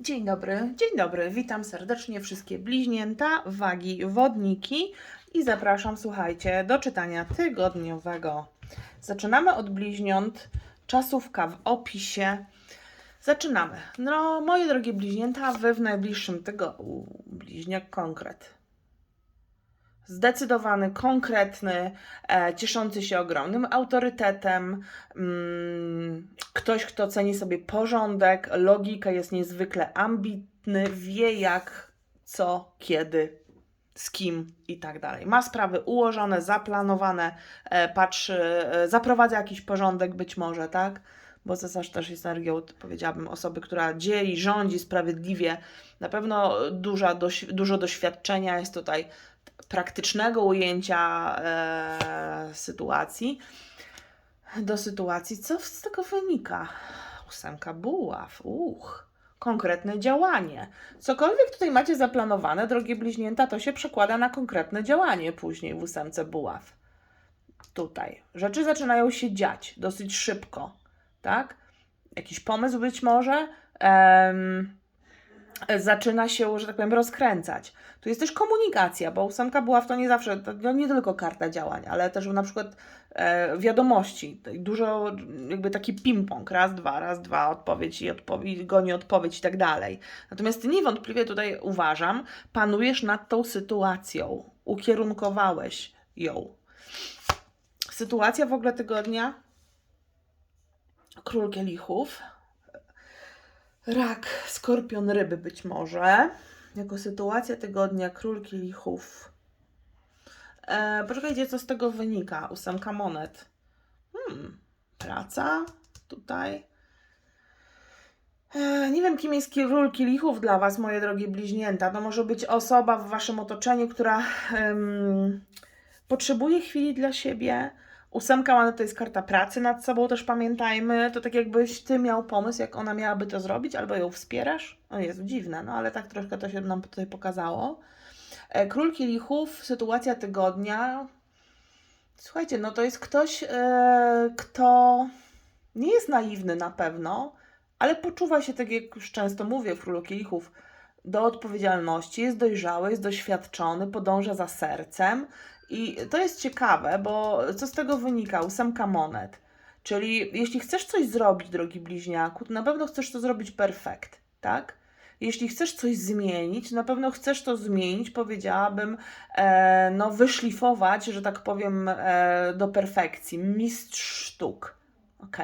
Dzień dobry, dzień dobry. Witam serdecznie wszystkie bliźnięta, wagi, wodniki i zapraszam, słuchajcie, do czytania tygodniowego. Zaczynamy od bliźniąt, czasówka w opisie. Zaczynamy. No, moje drogie bliźnięta, wy w najbliższym tygodniu. Bliźniak konkret. Zdecydowany, konkretny, e, cieszący się ogromnym autorytetem, mm, ktoś, kto ceni sobie porządek, logikę, jest niezwykle ambitny, wie jak, co, kiedy, z kim i tak dalej. Ma sprawy ułożone, zaplanowane, e, patrzy, e, zaprowadza jakiś porządek być może, tak? Bo cesarz też jest energią, powiedziałabym, osoby, która dzieli, rządzi sprawiedliwie. Na pewno duża, dużo doświadczenia jest tutaj praktycznego ujęcia e, sytuacji do sytuacji. Co z tego wynika? Ósemka buław, uch, konkretne działanie. Cokolwiek tutaj macie zaplanowane, drogie bliźnięta, to się przekłada na konkretne działanie później w ósemce buław. Tutaj. Rzeczy zaczynają się dziać dosyć szybko, tak? Jakiś pomysł być może. em, zaczyna się, że tak powiem, rozkręcać. Tu jest też komunikacja, bo ósemka buław to nie zawsze, to nie tylko karta działań, ale też na przykład e, wiadomości. Dużo, jakby taki ping-pong, raz, dwa, raz, dwa, odpowiedź i odpowiedź, goni odpowiedź i tak dalej. Natomiast niewątpliwie tutaj uważam, panujesz nad tą sytuacją, ukierunkowałeś ją. Sytuacja w ogóle tygodnia. Król kielichów. Rak, skorpion, ryby być może. Jako sytuacja tygodnia król kielichów. E, poczekajcie, co z tego wynika. Ósemka monet. Hmm, praca tutaj. E, nie wiem, kim jest król kielichów dla Was, moje drogie bliźnięta. To może być osoba w Waszym otoczeniu, która em, potrzebuje chwili dla siebie. Ósemka monet to jest karta pracy nad sobą, też pamiętajmy. To tak jakbyś Ty miał pomysł, jak ona miałaby to zrobić, albo ją wspierasz. O jest dziwne, no ale tak troszkę to się nam tutaj pokazało. E, Król kielichów, sytuacja tygodnia. Słuchajcie, no to jest ktoś, e, kto nie jest naiwny na pewno, ale poczuwa się, tak jak już często mówię w Królu Kielichów, do odpowiedzialności, jest dojrzały, jest doświadczony, podąża za sercem. I to jest ciekawe, bo co z tego wynika? Ósemka monet. Czyli jeśli chcesz coś zrobić, drogi bliźniaku, to na pewno chcesz to zrobić perfekt, tak? Jeśli chcesz coś zmienić, na pewno chcesz to zmienić, powiedziałabym, e, no wyszlifować, że tak powiem, e, do perfekcji. Mistrz sztuk, ok?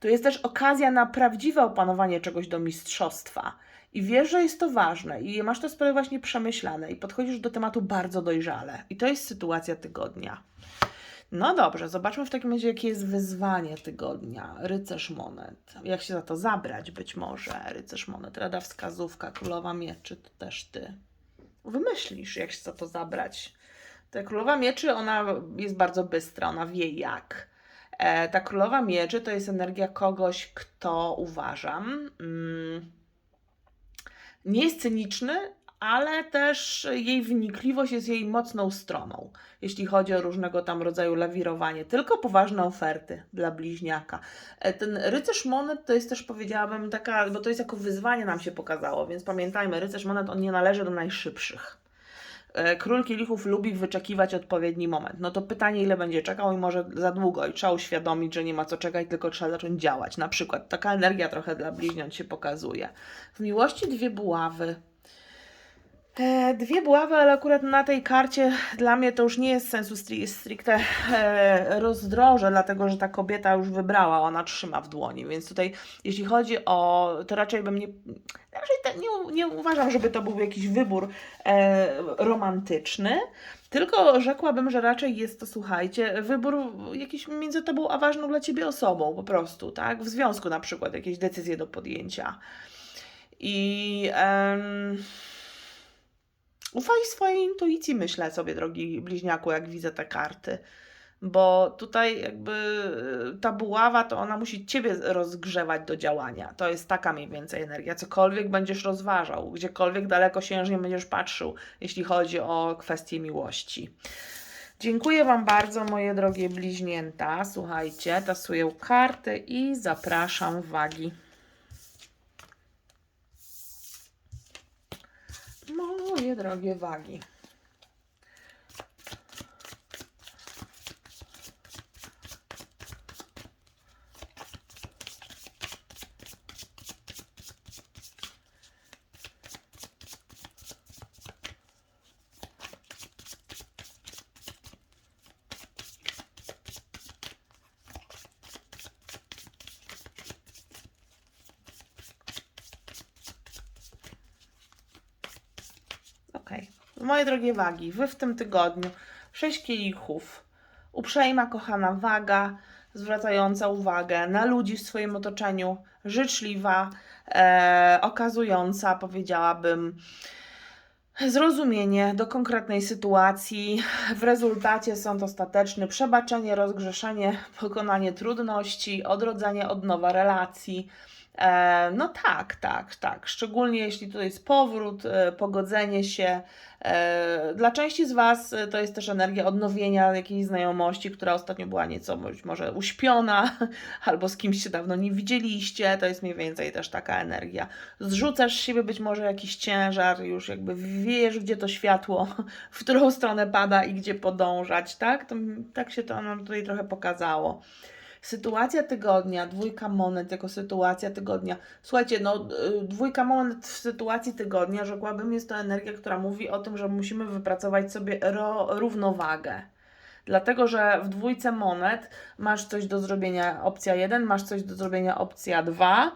To jest też okazja na prawdziwe opanowanie czegoś do mistrzostwa. I wiesz, że jest to ważne i masz te sprawy właśnie przemyślane i podchodzisz do tematu bardzo dojrzale. I to jest sytuacja tygodnia. No dobrze, zobaczmy w takim razie, jakie jest wyzwanie tygodnia. Rycerz monet. Jak się za to zabrać być może? Rycerz monet, rada wskazówka, królowa mieczy, to też ty. Wymyślisz, jak się za to zabrać. Ta królowa mieczy, ona jest bardzo bystra, ona wie jak. E, ta królowa mieczy to jest energia kogoś, kto uważam. Mm, nie jest cyniczny, ale też jej wnikliwość jest jej mocną stroną, jeśli chodzi o różnego tam rodzaju lawirowanie. Tylko poważne oferty dla bliźniaka. E, Ten rycerz monet to jest też, powiedziałabym, taka, bo to jest jako wyzwanie nam się pokazało, więc pamiętajmy, rycerz monet on nie należy do najszybszych. E, Król kielichów lubi wyczekiwać odpowiedni moment. No to pytanie, ile będzie czekał i może za długo i trzeba uświadomić, że nie ma co czekać, tylko trzeba zacząć działać. Na przykład taka energia trochę dla bliźniąt się pokazuje. W miłości dwie buławy. E, dwie buławy, ale akurat na tej karcie dla mnie to już nie jest sensu stri- stricte e, rozdroże, dlatego że ta kobieta już wybrała, ona trzyma w dłoni, więc tutaj jeśli chodzi o, to raczej bym nie, raczej nie, nie uważam, żeby to był jakiś wybór e, romantyczny, tylko rzekłabym, że raczej jest to, słuchajcie, wybór jakiś między tobą a ważną dla ciebie osobą po prostu, tak? W związku na przykład, jakieś decyzje do podjęcia. I... em, Ufaj swojej intuicji, myślę sobie, drogi bliźniaku, jak widzę te karty. Bo tutaj jakby y, ta buława, to ona musi ciebie rozgrzewać do działania. To jest taka mniej więcej energia. Cokolwiek będziesz rozważał, gdziekolwiek dalekosiężnie będziesz patrzył, jeśli chodzi o kwestie miłości. Dziękuję Wam bardzo, moje drogie bliźnięta. Słuchajcie, tasuję karty i zapraszam wagi. Moje drogie wagi. Okej. Moje drogie wagi, wy w tym tygodniu 6 kielichów. Uprzejma, kochana waga, zwracająca uwagę na ludzi w swoim otoczeniu, życzliwa, e, okazująca, powiedziałabym, zrozumienie do konkretnej sytuacji. W rezultacie sąd ostateczny, przebaczenie, rozgrzeszenie, pokonanie trudności, odrodzenie od nowa relacji. E, no tak, tak, tak. Szczególnie jeśli to jest powrót, e, pogodzenie się. E, dla części z Was to jest też energia odnowienia jakiejś znajomości, która ostatnio była nieco być może uśpiona, albo z kimś się dawno nie widzieliście. To jest mniej więcej też taka energia. Zrzucasz z siebie być może jakiś ciężar, już jakby wiesz, gdzie to światło, w którą stronę pada i gdzie podążać, tak? To, tak się to nam tutaj trochę pokazało. Sytuacja tygodnia, dwójka monet jako sytuacja tygodnia. Słuchajcie, no y, dwójka monet w sytuacji tygodnia, rzekłabym, jest to energia, która mówi o tym, że musimy wypracować sobie równowagę. Dlatego, że w dwójce monet masz coś do zrobienia opcja 1, masz coś do zrobienia opcja 2.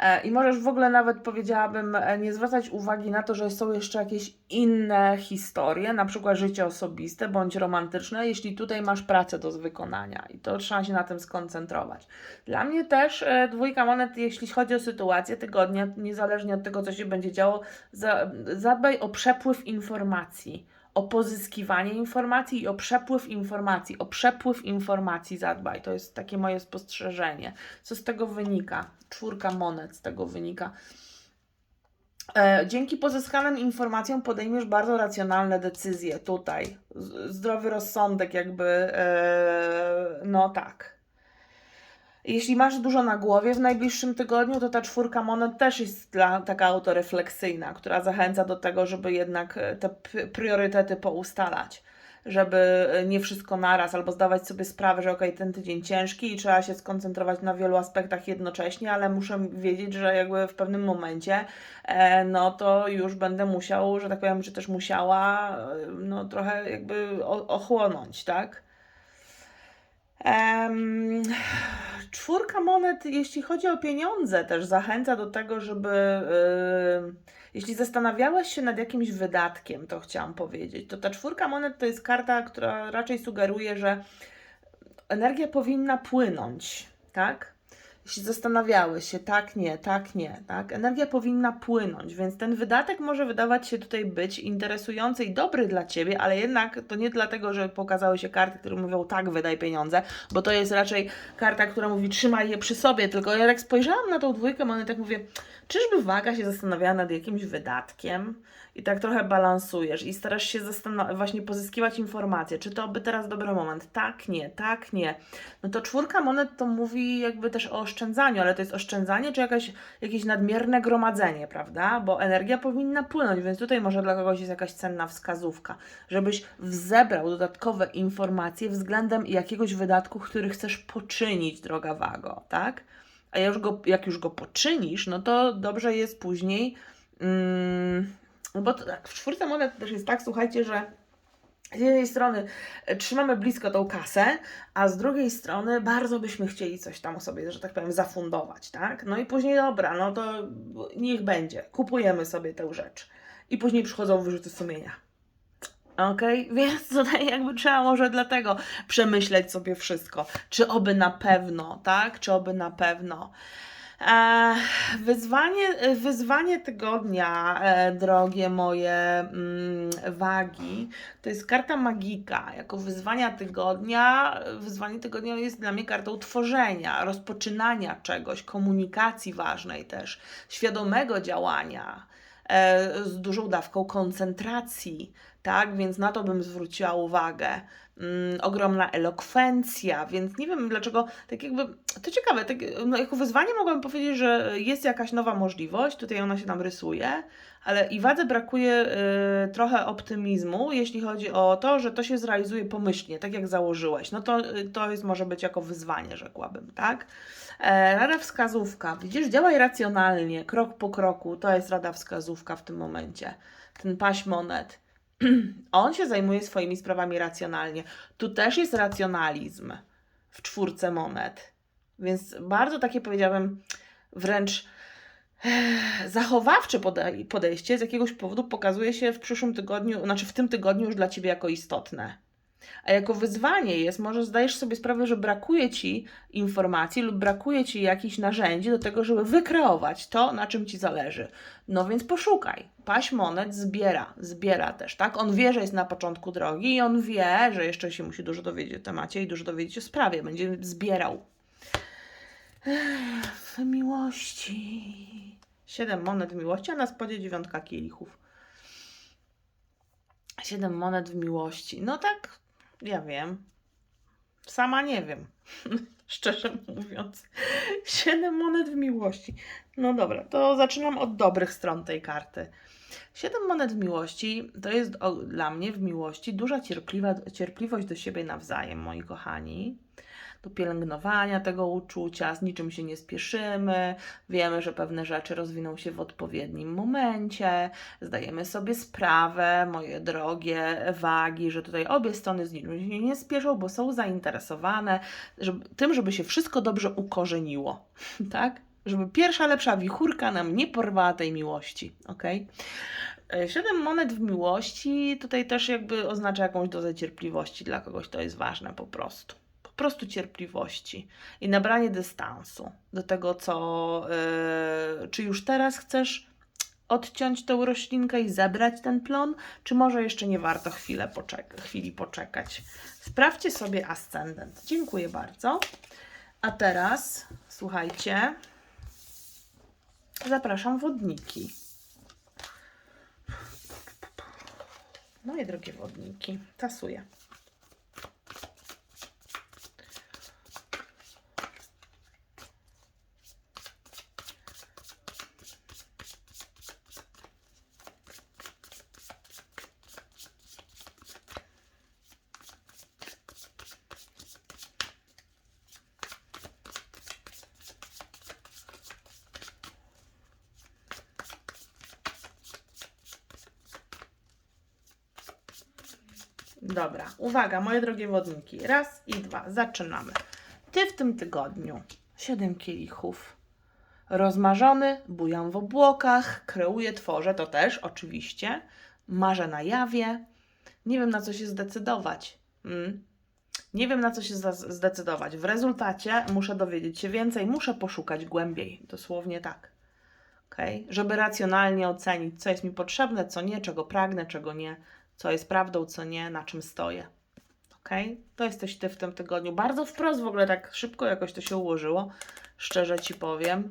E, I możesz w ogóle nawet powiedziałabym e, nie zwracać uwagi na to, że są jeszcze jakieś inne historie, na przykład życie osobiste bądź romantyczne, jeśli tutaj masz pracę do wykonania i to trzeba się na tym skoncentrować. Dla mnie też e, dwójka monet, jeśli chodzi o sytuację tygodnia, niezależnie od tego, co się będzie działo, za, zadbaj o przepływ informacji o pozyskiwanie informacji i o przepływ informacji. O przepływ informacji zadbaj. To jest takie moje spostrzeżenie. Co z tego wynika? Czwórka monet z tego wynika. E, dzięki pozyskanym informacjom podejmiesz bardzo racjonalne decyzje tutaj. Zdrowy rozsądek, jakby. E, no tak. Jeśli masz dużo na głowie w najbliższym tygodniu, to ta czwórka monet też jest dla, taka autorefleksyjna, która zachęca do tego, żeby jednak e, te priorytety poustalać. Żeby e, nie wszystko naraz, albo zdawać sobie sprawę, że okej, ten tydzień ciężki i trzeba się skoncentrować na wielu aspektach jednocześnie, ale muszę wiedzieć, że jakby w pewnym momencie, e, no to już będę musiał, że tak powiem, czy też musiała, e, no trochę jakby ochłonąć, tak? Em, czwórka monet, jeśli chodzi o pieniądze, też zachęca do tego, żeby. y, jeśli zastanawiałeś się nad jakimś wydatkiem, to chciałam powiedzieć, to ta czwórka monet to jest karta, która raczej sugeruje, że energia powinna płynąć, tak? Jeśli zastanawiałeś się, tak, nie, tak, nie, tak, energia powinna płynąć, więc ten wydatek może wydawać się tutaj być interesujący i dobry dla ciebie, ale jednak to nie dlatego, że pokazały się karty, które mówią tak, wydaj pieniądze, bo to jest raczej karta, która mówi trzymaj je przy sobie, tylko ja jak spojrzałam na tą dwójkę monet, tak mówię, czyżby waga się zastanawiała nad jakimś wydatkiem? I tak trochę balansujesz i starasz się właśnie pozyskiwać informacje, czy to by teraz dobry moment, tak, nie, tak, nie. No to czwórka monet to mówi jakby też o oszczędzaniu, ale to jest oszczędzanie czy jakaś, jakieś nadmierne gromadzenie, prawda? Bo energia powinna płynąć, więc tutaj może dla kogoś jest jakaś cenna wskazówka, żebyś zebrał dodatkowe informacje względem jakiegoś wydatku, który chcesz poczynić, droga wago, tak? A już go, jak już go poczynisz, no to dobrze jest później, mm, no bo to, tak, w czwórce monet też jest tak, słuchajcie, że z jednej strony e, trzymamy blisko tą kasę, a z drugiej strony bardzo byśmy chcieli coś tam sobie, że tak powiem, zafundować, tak? No i później dobra, no to niech będzie, kupujemy sobie tę rzecz. I później przychodzą wyrzuty sumienia. Okej, więc tutaj jakby trzeba może dlatego przemyśleć sobie wszystko. Czy oby na pewno, tak? Czy oby na pewno. E, wyzwanie, wyzwanie tygodnia, e, drogie moje mm, wagi, to jest karta magika. Jako wyzwania tygodnia, wyzwanie tygodnia jest dla mnie kartą tworzenia, rozpoczynania czegoś, komunikacji ważnej też, świadomego działania, e, z dużą dawką koncentracji, tak? Więc na to bym zwróciła uwagę. Mm, ogromna elokwencja, więc nie wiem dlaczego, tak jakby, to ciekawe, tak, no jako wyzwanie mogłabym powiedzieć, że jest jakaś nowa możliwość, tutaj ona się nam rysuje, ale i wadze brakuje y, trochę optymizmu, jeśli chodzi o to, że to się zrealizuje pomyślnie, tak jak założyłeś. No to, y, to jest może być jako wyzwanie, rzekłabym, tak? E, rada wskazówka. Widzisz, działaj racjonalnie, krok po kroku. To jest rada wskazówka w tym momencie. Ten paś monet. On się zajmuje swoimi sprawami racjonalnie. Tu też jest racjonalizm w czwórce monet. Więc bardzo takie powiedziałabym wręcz eh, zachowawcze podej- podejście z jakiegoś powodu pokazuje się w przyszłym tygodniu, znaczy w tym tygodniu już dla Ciebie jako istotne. A jako wyzwanie jest, może zdajesz sobie sprawę, że brakuje Ci informacji lub brakuje Ci jakichś narzędzi do tego, żeby wykreować to, na czym Ci zależy. No więc poszukaj. Paś monet zbiera, zbiera też, tak? On wie, że jest na początku drogi i on wie, że jeszcze się musi dużo dowiedzieć o temacie i dużo dowiedzieć o sprawie. Będzie zbierał. Ech, w miłości. Siedem monet w miłości, a na spodzie dziewiątka kielichów. Siedem monet w miłości. No tak, ja wiem. Sama nie wiem. Szczerze mówiąc. Siedem monet w miłości. No dobra, to zaczynam od dobrych stron tej karty. Siedem monet w miłości to jest dla mnie w miłości duża cierpliwa, cierpliwość do siebie nawzajem, moi kochani. Do pielęgnowania tego uczucia, z niczym się nie spieszymy, wiemy, że pewne rzeczy rozwiną się w odpowiednim momencie, zdajemy sobie sprawę, moje drogie wagi, że tutaj obie strony z niczym się nie spieszą, bo są zainteresowane żeby, tym, żeby się wszystko dobrze ukorzeniło, tak? Żeby pierwsza lepsza wichurka nam nie porwała tej miłości, ok? Siedem monet w miłości tutaj też jakby oznacza jakąś dozę cierpliwości dla kogoś, to jest ważne po prostu. Prostu cierpliwości i nabranie dystansu do tego, co, yy, czy już teraz chcesz odciąć tę roślinkę i zebrać ten plon, czy może jeszcze nie warto chwilę poczek- chwili poczekać. Sprawdźcie sobie ascendent. Dziękuję bardzo. A teraz, słuchajcie, zapraszam wodniki. Moje drogie wodniki, tasuję. Dobra, uwaga, moje drogie wodniki. Raz i dwa, zaczynamy. Ty w tym tygodniu siedem kielichów. Rozmarzony, bujam w obłokach, kreuję, tworzę, to też oczywiście. Marzę na jawie. Nie wiem na co się zdecydować. Mm. Nie wiem na co się zdecydować. W rezultacie muszę dowiedzieć się więcej, muszę poszukać głębiej. Dosłownie tak. Okay? Żeby racjonalnie ocenić, co jest mi potrzebne, co nie, czego pragnę, czego nie co jest prawdą, co nie, na czym stoję. Ok? To jesteś ty w tym tygodniu. Bardzo wprost w ogóle, tak szybko jakoś to się ułożyło. Szczerze ci powiem.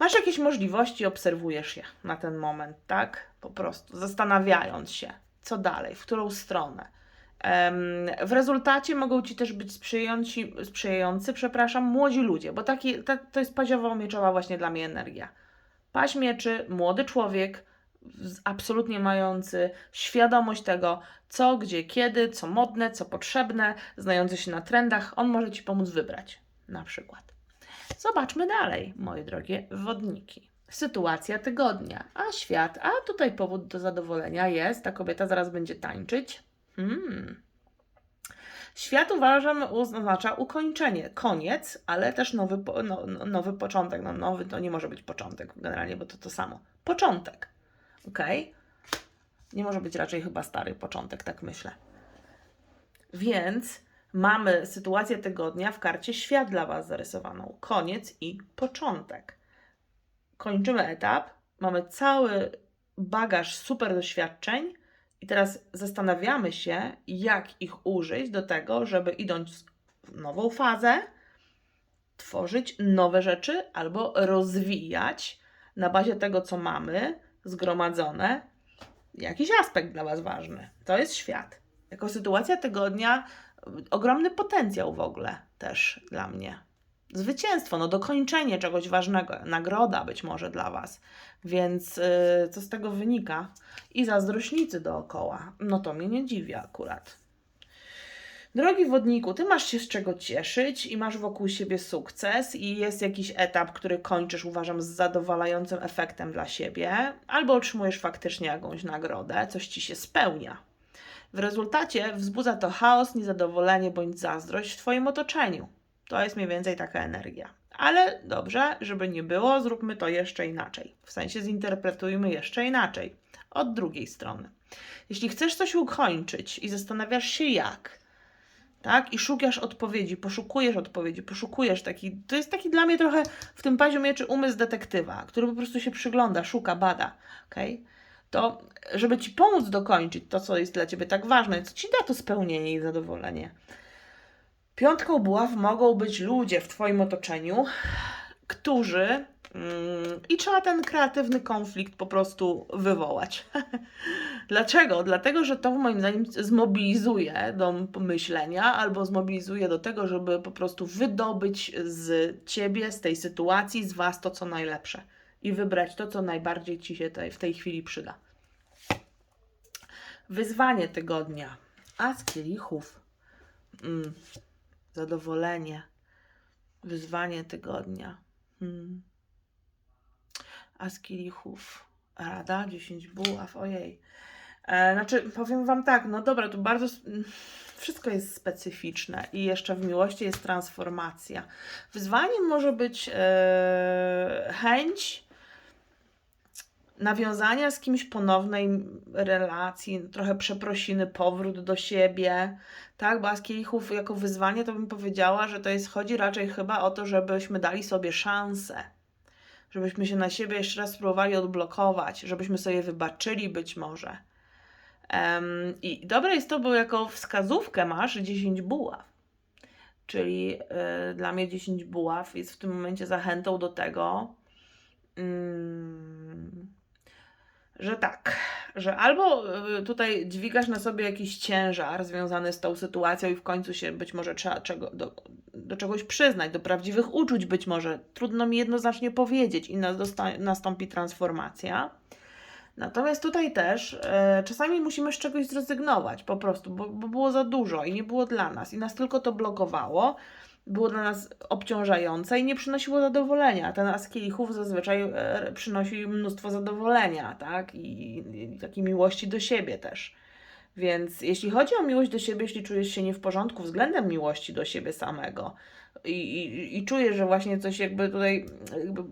Masz jakieś możliwości, obserwujesz je na ten moment, tak? Po prostu zastanawiając się, co dalej, w którą stronę. W rezultacie mogą ci też być sprzyjający, sprzyjający przepraszam, młodzi ludzie, bo taki, ta, to jest paziowo-mieczowa właśnie dla mnie energia. Paź mieczy, młody człowiek, absolutnie mający świadomość tego, co, gdzie, kiedy, co modne, co potrzebne, znający się na trendach, on może Ci pomóc wybrać, na przykład. Zobaczmy dalej, moje drogie wodniki. Sytuacja tygodnia, a świat, a tutaj powód do zadowolenia jest, ta kobieta zaraz będzie tańczyć. Hmm. Świat uważam oznacza ukończenie, koniec, ale też nowy, no, no, nowy początek. No, nowy to nie może być początek generalnie, bo to to samo. Początek. Ok? Nie może być raczej chyba stary początek, tak myślę. Więc mamy sytuację tygodnia w karcie świat dla Was zarysowaną. Koniec i początek. Kończymy etap, mamy cały bagaż super doświadczeń i teraz zastanawiamy się, jak ich użyć do tego, żeby idąc w nową fazę, tworzyć nowe rzeczy albo rozwijać na bazie tego, co mamy zgromadzone, jakiś aspekt dla Was ważny. To jest świat. Jako sytuacja tygodnia, ogromny potencjał w ogóle też dla mnie. Zwycięstwo, no dokończenie czegoś ważnego, nagroda być może dla Was. Więc yy, co z tego wynika? I zazdrośnicy dookoła. No to mnie nie dziwi akurat. Drogi wodniku, ty masz się z czego cieszyć i masz wokół siebie sukces, i jest jakiś etap, który kończysz, uważam, z zadowalającym efektem dla siebie, albo otrzymujesz faktycznie jakąś nagrodę, coś ci się spełnia. W rezultacie wzbudza to chaos, niezadowolenie bądź zazdrość w Twoim otoczeniu. To jest mniej więcej taka energia. Ale dobrze, żeby nie było, zróbmy to jeszcze inaczej. W sensie zinterpretujmy jeszcze inaczej. Od drugiej strony. Jeśli chcesz coś ukończyć i zastanawiasz się jak, tak? I szukasz odpowiedzi, poszukujesz odpowiedzi, poszukujesz taki. To jest taki dla mnie trochę w tym paziu mieczy umysł detektywa, który po prostu się przygląda, szuka, bada. Okay? To, żeby ci pomóc dokończyć to, co jest dla ciebie tak ważne, co ci da to spełnienie i zadowolenie. Piątką buław mogą być ludzie w Twoim otoczeniu, którzy. Mm, I trzeba ten kreatywny konflikt po prostu wywołać. Dlaczego? Dlatego, że to moim zdaniem zmobilizuje do myślenia albo zmobilizuje do tego, żeby po prostu wydobyć z ciebie, z tej sytuacji, z was to, co najlepsze i wybrać to, co najbardziej ci się w tej chwili przyda. Wyzwanie tygodnia. A z kielichów. Mm, zadowolenie. Wyzwanie tygodnia. Hmm. A z kielichów. Rada, 10 buław, ojej. E, znaczy, powiem Wam tak, no dobra, tu bardzo. Wszystko jest specyficzne i jeszcze w miłości jest transformacja. Wyzwaniem może być e, chęć nawiązania z kimś ponownej relacji, trochę przeprosiny, powrót do siebie, tak? Bo a z kielichów jako wyzwanie to bym powiedziała, że to jest, chodzi raczej chyba o to, żebyśmy dali sobie szansę żebyśmy się na siebie jeszcze raz spróbowali odblokować, żebyśmy sobie wybaczyli być może. Em, I dobre jest to, bo jako wskazówkę masz 10 buław. Czyli y, dla mnie 10 buław jest w tym momencie zachętą do tego, mm, że tak, że albo y, tutaj dźwigasz na sobie jakiś ciężar związany z tą sytuacją i w końcu się być może trzeba czego, do, do czegoś przyznać, do prawdziwych uczuć być może. Trudno mi jednoznacznie powiedzieć i nastąpi transformacja. Natomiast tutaj też e, czasami musimy z czegoś zrezygnować po prostu, bo, bo było za dużo i nie było dla nas i nas tylko to blokowało, było dla nas obciążające i nie przynosiło zadowolenia. Ten as kielichów zazwyczaj e, przynosi mnóstwo zadowolenia, tak? I, i takiej miłości do siebie też. Więc jeśli chodzi o miłość do siebie, jeśli czujesz się nie w porządku względem miłości do siebie samego i, i, i czujesz, że właśnie coś jakby tutaj, jakby,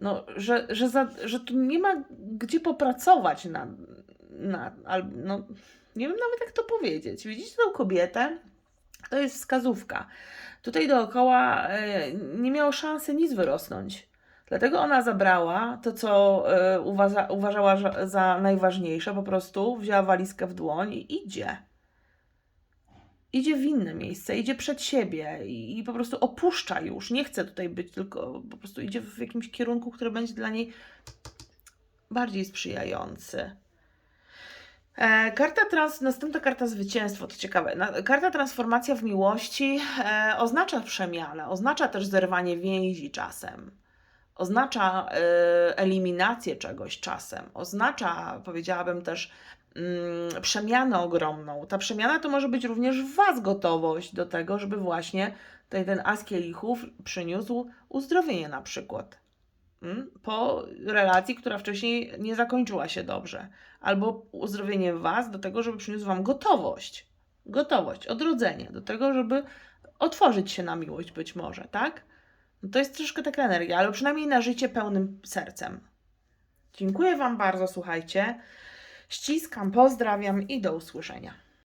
no, że, że, za, że tu nie ma gdzie popracować na, na no, nie wiem nawet jak to powiedzieć. Widzicie tą kobietę? To jest wskazówka. Tutaj dookoła e, nie miało szansy nic wyrosnąć. Dlatego ona zabrała to, co e, uważa, uważała za najważniejsze, po prostu wzięła walizkę w dłoń i idzie. Idzie w inne miejsce, idzie przed siebie i, i po prostu opuszcza już. Nie chce tutaj być, tylko po prostu idzie w jakimś kierunku, który będzie dla niej bardziej sprzyjający. E, karta trans, następna karta zwycięstwo, to ciekawe. Karta transformacja w miłości e, oznacza przemianę, oznacza też zerwanie więzi czasem oznacza y, eliminację czegoś czasem, oznacza, powiedziałabym też, mm, przemianę ogromną. Ta przemiana to może być również w Was gotowość do tego, żeby właśnie ten as kielichów przyniósł uzdrowienie na przykład. Mm, Po relacji, która wcześniej nie zakończyła się dobrze. Albo uzdrowienie Was do tego, żeby przyniósł Wam gotowość. Gotowość, odrodzenie do tego, żeby otworzyć się na miłość być może, tak? No to jest troszkę taka energia, ale przynajmniej na życie pełnym sercem. Dziękuję Wam bardzo, słuchajcie. Ściskam, pozdrawiam i do usłyszenia.